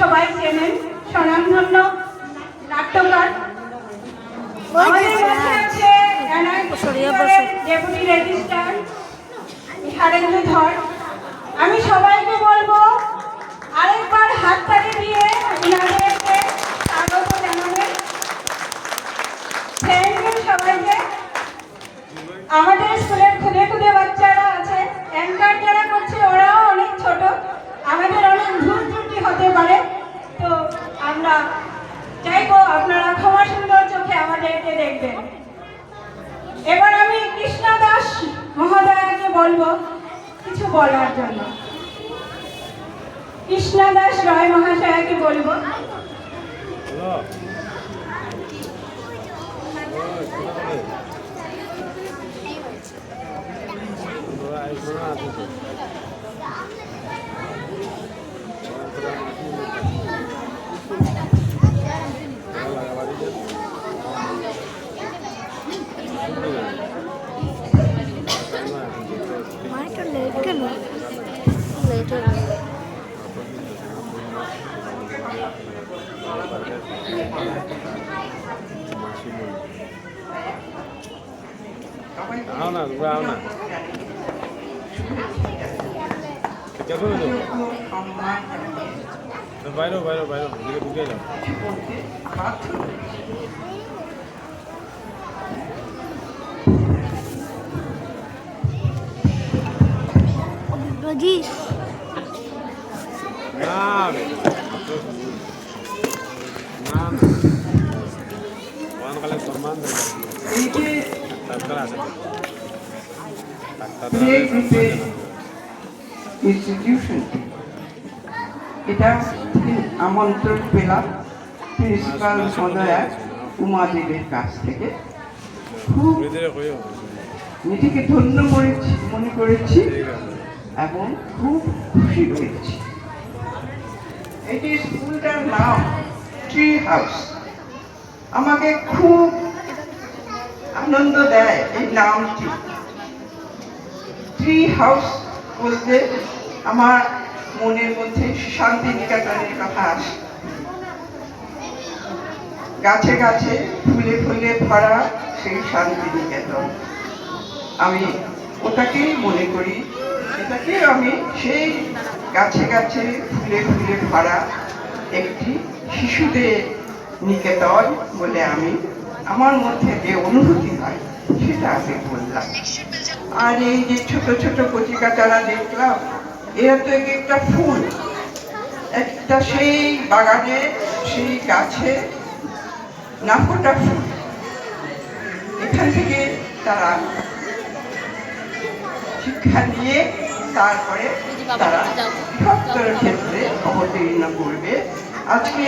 সবাই চেনেন স্বনামধন্য নাট্যকার। আমাদের মধ্যে আছে ডেপুটি রেজিস্ট্রার হারেন্দ্র ধর। আমি সবাইকে বলব আরেকবার হাত হাততালি দিয়ে ওনাদেরকে স্বাগত জানাবেন থ্যাংক ইউ সবাইকে। আমাদের আমরা চাইব আপনারা ক্ষমা সুন্দর চোখে আমাদেরকে দেখবেন। এবার আমি কৃষ্ণ দাস মহোদয়াকে বলব কিছু বলার জন্য। কৃষ্ণ দাস রায় মহাশয়াকে বলব। లేట్ అవునా అవునా చెప్పు బయట బయట బయట దిగే దిగేలా ইনস্টিটিউশনটি এটা আমন্ত্রণ পেলাম। প্রিন্সিপাল মহোদয়া উমা দেবের কাছ থেকে। খুব নিজেকে ধন্য করেছি মনে করেছি। এবং খুব খুশি হয়েছি এটি স্কুলটার নাম ট্রি হাউস। আমাকে খুব আনন্দ দেয় এই নামটি। ট্রি হাউস বলতে আমার মনের মধ্যে শান্তি শান্তিনিকেতনের কথা আসে। গাছে গাছে ফুলে ফুলে ভরা সেই শান্তিনিকেতন। আমি ওটাকেই মনে করি এটাকে আমি সেই গাছে গাছে ফুলে ফুলে ভরা একটি শিশুদের নিকেতন বলে আমি আমার মধ্যে যে অনুভূতি হয়, সেটা আমি বললাম। আর এই যে ছোট ছোট কচিকাচারা দেখলাম, এরা তো একটা ফুল। একটা সেই বাগানে, সেই গাছে না ফোটা ফুল। এখান থেকে তারা শিক্ষা নিয়ে তারপরে তারা বৃহত্তর ক্ষেত্রে অবতীর্ণ করবে। আজকে